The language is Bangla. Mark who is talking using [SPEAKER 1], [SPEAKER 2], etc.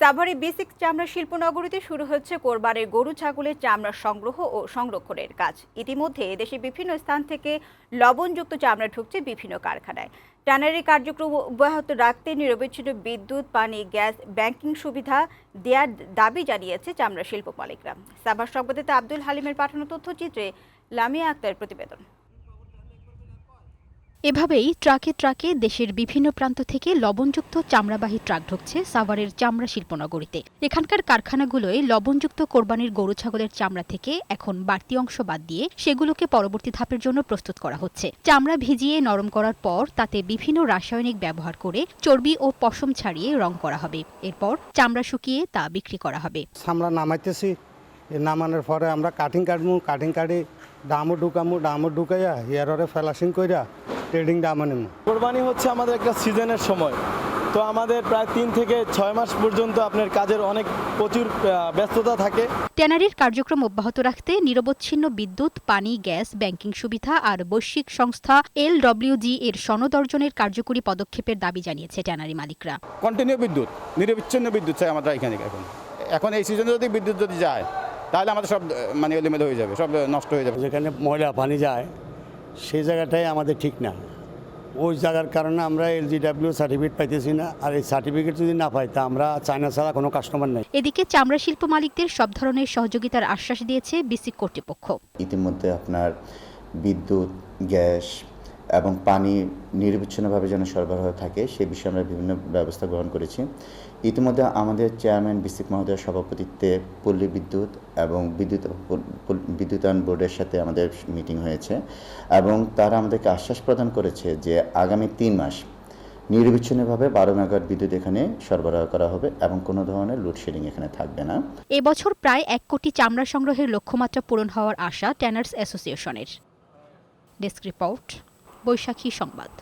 [SPEAKER 1] সাভারে বেসিক চামড়া শিল্পনগরীতে শুরু হচ্ছে কোরবানের গরু, ছাগলের চামড়া সংগ্রহ ও সংরক্ষণের কাজ। ইতিমধ্যে দেশের বিভিন্ন স্থান থেকে লবণযুক্ত চামড়া ঢুকছে বিভিন্ন কারখানায়। ট্যানারি কার্যক্রম অব্যাহত রাখতে নিরবিচ্ছিন্ন বিদ্যুৎ, পানি, গ্যাস, ব্যাংকিং সুবিধা দেওয়ার দাবি জানিয়েছে চামড়া শিল্প মালিকরা। সাভার সংবাদদাতা আব্দুল হালিমের পাঠানো তথ্যচিত্রে লামিয়া আক্তার প্রতিবেদন।
[SPEAKER 2] এভাবেই ট্রাকে ট্রাকে দেশের বিভিন্ন প্রান্ত থেকে লবণযুক্ত চামড়াবাহী ট্রাক ঢুকছে সাভারের চামড়া শিল্পনগরীতে। এখানকার কারখানাগুলোয় লবণযুক্ত কোরবানির গরু ছাগলের চামড়া থেকে এখন বাড়তি অংশ বাদ দিয়ে সেগুলোকে পরবর্তী ধাপের জন্য প্রস্তুত করা হচ্ছে। চামড়া ভিজিয়ে নরম করার পর তাতে বিভিন্ন রাসায়নিক ব্যবহার করে চর্বি ও পশম ছাড়িয়ে রং করা হবে। এরপর চামড়া শুকিয়ে তা বিক্রি করা হবে।
[SPEAKER 3] আমরা নামাইতেছি। নামানোর পরে আমরা কাটিং কাটমু কাটিং কাটি ডামও ঢুকামু ডামও ঢুকাইয়া ইয়ারে ফেলাসিং কইরা ট্রেডিং নিমু
[SPEAKER 4] কোরবানি হচ্ছে আমাদের একটা সিজনের সময়। তো আমাদের প্রায় তিন থেকে ছয় মাস পর্যন্ত আপনার কাজের অনেক প্রচুর ব্যস্ততা থাকে।
[SPEAKER 2] ট্যানারির কার্যক্রম অব্যাহত রাখতে নিরবচ্ছিন্ন বিদ্যুৎ পানি গ্যাস ব্যাংকিং সুবিধা আর বৈশ্বিক সংস্থা এলডব্লিউজি এর সনদ অর্জনের কার্যকরী পদক্ষেপের দাবি জানিয়েছে ট্যানারি মালিকরা।
[SPEAKER 5] কন্টিনিউ বিদ্যুৎ নিরবিচ্ছিন্ন বিদ্যুৎ চাই আমাদের এখানে এখন। এখন এই সিজনে যদি বিদ্যুৎ যদি যায় তাহলে আমাদের সব মানে এলোমেলো হয়ে যাবে সব নষ্ট হয়ে যাবে।
[SPEAKER 6] যেখানে ময়লা পানি যায় সেই জায়গাটাই আমাদের ঠিক না। ওই জায়গার কারণে আমরা এলজিডাব্লিউ সার্টিফিকেট পাইতেছি না আর এই সার্টিফিকেট যদি না পাই তা আমরা চায়না ছাড়া কোনো কাস্টমার নাই।
[SPEAKER 2] এদিকে চামড়া শিল্প মালিকদের সব ধরনের সহযোগিতার আশ্বাস দিয়েছে বিসিক কর্তৃপক্ষ।
[SPEAKER 7] ইতিমধ্যে আপনার বিদ্যুৎ গ্যাস এবং পানি নিরবিচ্ছিন্নভাবে যেন সরবরাহ থাকে, সে বিষয়ে আমরা বিভিন্ন ব্যবস্থা গ্রহণ করেছি। ইতিমধ্যে আমাদের চেয়ারম্যান বিসিক মহোদয়ের সভাপতিত্বে পল্লী বিদ্যুৎ এবং বিদ্যুৎ বিদ্যুতায়ন বোর্ডের সাথে আমাদের মিটিং হয়েছে এবং তারা আমাদেরকে আশ্বাস প্রদান করেছে যে আগামী তিন মাস নিরবিচ্ছিন্নভাবে বারো মেগাওয়াট বিদ্যুৎ এখানে সরবরাহ করা হবে এবং কোনো ধরনের লোডশেডিং এখানে থাকবে না।
[SPEAKER 2] এবছর প্রায় এক কোটি চামড়া সংগ্রহের লক্ষ্যমাত্রা পূরণ হওয়ার আশা ট্যানার্স অ্যাসোসিয়েশনের। ডেস্ক রিপোর্ট বৈশাখী সংবাদ।